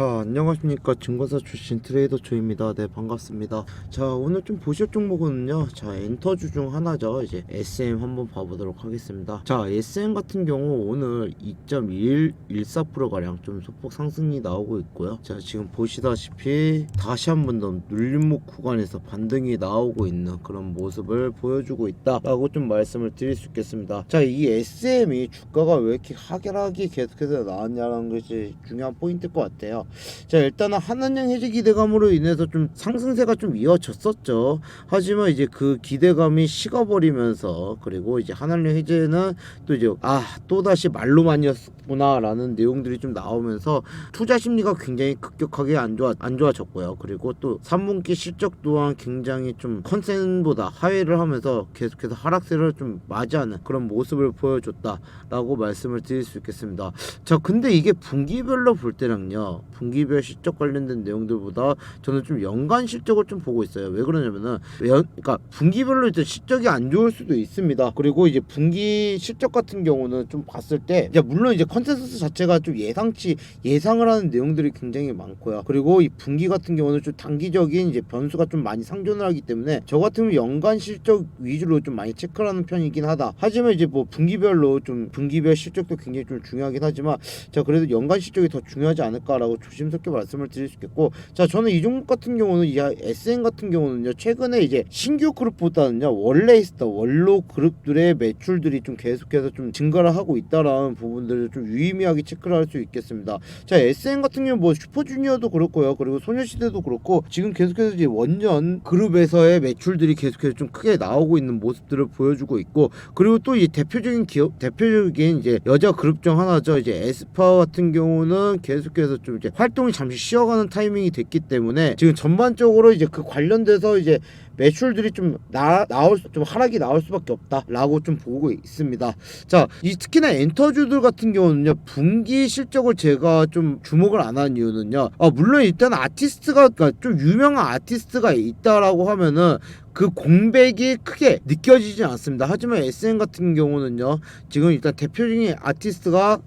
자 안녕하십니까. 증권사 출신 트레이더 조입니다. 네 반갑습니다. 자 오늘 좀 보실 종목은요. 자 엔터주 중 하나죠. 이제 SM 한번 봐보도록 하겠습니다. 자 SM 같은 경우 오늘 2.114% 가량 좀 소폭 상승이 나오고 있고요. 자 지금 보시다시피 다시 한 번 더 눌림목 구간에서 반등이 나오고 있는 그런 모습을 보여주고 있다 라고 좀 말씀을 드릴 수 있겠습니다. 자 이 SM이 주가가 왜 이렇게 하락이 계속해서 나왔냐는 것이 중요한 포인트일 것 같아요 자 일단은 한한령 해지 기대감으로 인해서 좀 상승세가 좀 이어졌었죠. 하지만 이제 그 기대감이 식어버리면서 그리고 이제 한한령 해제는 또 이제 아 또 다시 말로만이었구나라는 내용들이 좀 나오면서 투자 심리가 굉장히 급격하게 안 좋아 안 좋아졌고요. 그리고 또 3분기 실적 또한 굉장히 좀 컨센보다 하회를 하면서 계속해서 하락세를 좀 맞이하는 그런 모습을 보여줬다라고 말씀을 드릴 수 있겠습니다. 자 근데 이게 분기별로 볼 때랑요 분기별 실적 관련된 내용들보다 저는 좀 연간 실적을 좀 보고 있어요. 왜 그러냐면은 연, 그러니까 분기별로 이제 실적이 안 좋을 수도 있습니다. 그리고 이제 분기 실적 같은 경우는 좀 봤을 때 이제 물론 이제 컨센서스 자체가 좀 예상치 예상을 하는 내용들이 굉장히 많고요. 그리고 이 분기 같은 경우는 좀 단기적인 이제 변수가 좀 많이 상존을 하기 때문에 저 같은 경우 연간 실적 위주로 좀 많이 체크를 하는 편이긴 하다. 하지만 이제 뭐 분기별로 좀 분기별 실적도 굉장히 좀 중요하긴 하지만 자 그래도 연간 실적이 더 중요하지 않을까라고 조심스럽게 말씀을 드릴 수 있겠고 자 저는 이 종목 같은 경우는 이 SN 같은 경우는요 최근에 이제 신규 그룹보다는요 원래 있었던 원로 그룹들의 매출들이 좀 계속해서 좀 증가를 하고 있다라는 부분들을 좀 유의미하게 체크를 할 수 있겠습니다. 자 SN 같은 경우 뭐 슈퍼주니어도 그렇고요 그리고 소녀시대도 그렇고 지금 계속해서 이제 원년 그룹에서의 매출들이 계속해서 좀 크게 나오고 있는 모습들을 보여주고 있고 그리고 또 이 대표적인 기업 대표적인 이제 여자 그룹 중 하나죠. 이제 에스파 같은 경우는 계속해서 좀 이제 활동이 잠시 쉬어가는 타이밍이 됐기 때문에 지금 전반적으로 이제 그 관련돼서 이제 매출들이 좀 나, 나올 수- 좀 하락이 나올 수밖에 없다라고 좀 보고 있습니다. 자, 이 특히나 엔터주들 같은 경우는요 분기 실적을 제가 좀 주목을 안 하는 이유는요. 아, 물론 일단 아티스트가 그러니까 좀 유명한 아티스트가 있다라고 하면은 그 공백이 크게 느껴지지 않습니다. 하지만 SM 같은 경우는요 지금 일단 대표적인 아티스트가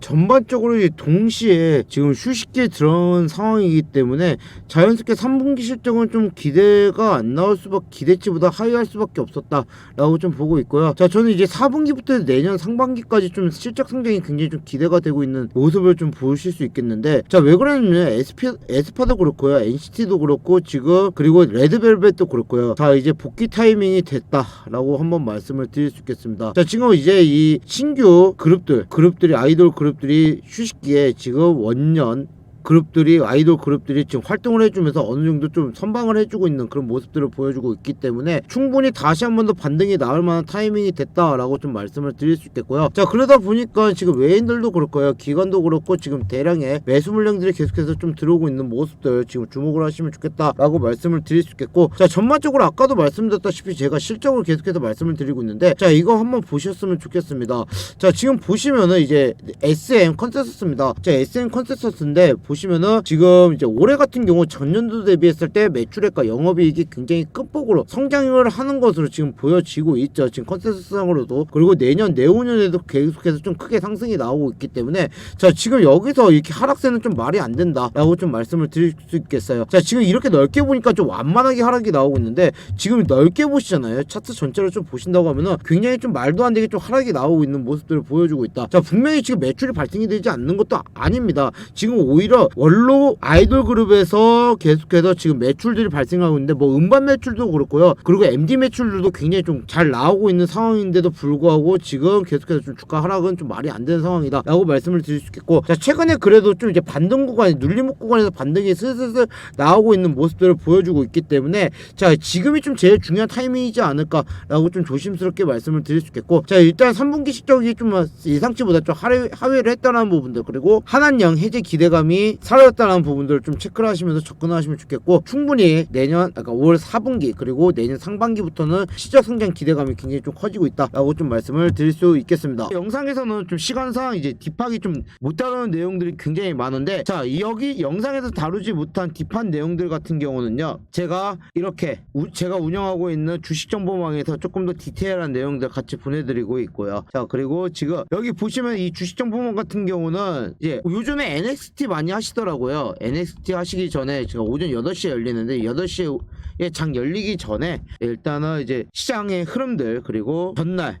전반적으로 동시에 지금 휴식기에 들어온 상황이기 때문에 자연스럽게 3분기 실적은 좀 기대가 안 나올 수밖에 기대치보다 하회할 수밖에 없었다라고 좀 보고 있고요. 자 저는 이제 4분기부터 내년 상반기까지 좀 실적 성장이 굉장히 좀 기대가 되고 있는 모습을 좀 보실 수 있겠는데 자 왜 그러냐면 SP, 에스파도 그렇고요 NCT도 그렇고 지금 그리고 레드벨벳도 그렇고요. 자 이제 복귀 타이밍이 됐다라고 한번 말씀을 드릴 수 있겠습니다. 자 지금 이제 이 신규 그룹들 그룹들이 아이돌 그룹 들이 휴식기에 지금 원년 그룹들이 아이돌 그룹들이 지금 활동을 해주면서 어느 정도 좀 선방을 해주고 있는 그런 모습들을 보여주고 있기 때문에 충분히 다시 한 번 더 반등이 나올 만한 타이밍이 됐다라고 좀 말씀을 드릴 수 있겠고요. 자 그러다 보니까 지금 외인들도 그럴 거예요. 기관도 그렇고 지금 대량의 매수 물량들이 계속해서 좀 들어오고 있는 모습들 지금 주목을 하시면 좋겠다라고 말씀을 드릴 수 있겠고 자 전반적으로 아까도 말씀드렸다시피 제가 실적을 계속해서 말씀을 드리고 있는데 자 이거 한번 보셨으면 좋겠습니다. 자 지금 보시면은 이제 SM 컨센서스입니다. 자 SM 컨센서스인데 보시 면은 지금 이제 올해 같은 경우 전년도 대비했을 때 매출액과 영업이익이 굉장히 끝폭으로 성장을 하는 것으로 지금 보여지고 있죠. 지금 컨센서스상으로도 그리고 내년 내후년에도 계속해서 좀 크게 상승이 나오고 있기 때문에 자 지금 여기서 이렇게 하락세는 좀 말이 안 된다라고 좀 말씀을 드릴 수 있겠어요. 자 지금 이렇게 넓게 보니까 좀 완만하게 하락이 나오고 있는데 지금 넓게 보시잖아요. 차트 전체를 좀 보신다고 하면은 굉장히 좀 말도 안 되게 좀 하락이 나오고 있는 모습들을 보여주고 있다. 자 분명히 지금 매출이 발생이 되지 않는 것도 아닙니다. 지금 오히려 원로 아이돌 그룹에서 계속해서 지금 매출들이 발생하고 있는데 뭐 음반 매출도 그렇고요. 그리고 MD 매출들도 굉장히 좀 잘 나오고 있는 상황인데도 불구하고 지금 계속해서 좀 주가 하락은 좀 말이 안 되는 상황이다라고 말씀을 드릴 수 있겠고 자 최근에 그래도 좀 이제 반등 구간 눌림목 구간에서 반등이 슬슬슬 나오고 있는 모습들을 보여주고 있기 때문에 자 지금이 좀 제일 중요한 타이밍이지 않을까라고 좀 조심스럽게 말씀을 드릴 수 있겠고 자 일단 3분기 실적이 좀 예상치보다 좀 하회, 하회를 했다는 부분들 그리고 한한령 해제 기대감이 사라졌다는 부분들을 좀 체크를 하시면서 접근하시면 좋겠고 충분히 내년 그러니까 올 4분기 그리고 내년 상반기부터는 시적 성장 기대감이 굉장히 좀 커지고 있다라고 좀 말씀을 드릴 수 있겠습니다. 영상에서는 좀 시간상 이제 딥하게 좀 못 다루는 내용들이 굉장히 많은데 자 여기 영상에서 다루지 못한 딥한 내용들 같은 경우는요 제가 이렇게 우- 제가 운영하고 있는 주식 정보망에서 조금 더 디테일한 내용들 같이 보내드리고 있고요. 자 그리고 지금 여기 보시면 이 주식 정보망 같은 경우는 이제 요즘에 NXT 많이 하시더라고요. NXT 하시기 전에 제가 오전 8시에 열리는데 8시에 장 열리기 전에 일단은 이제 시장의 흐름들 그리고 전날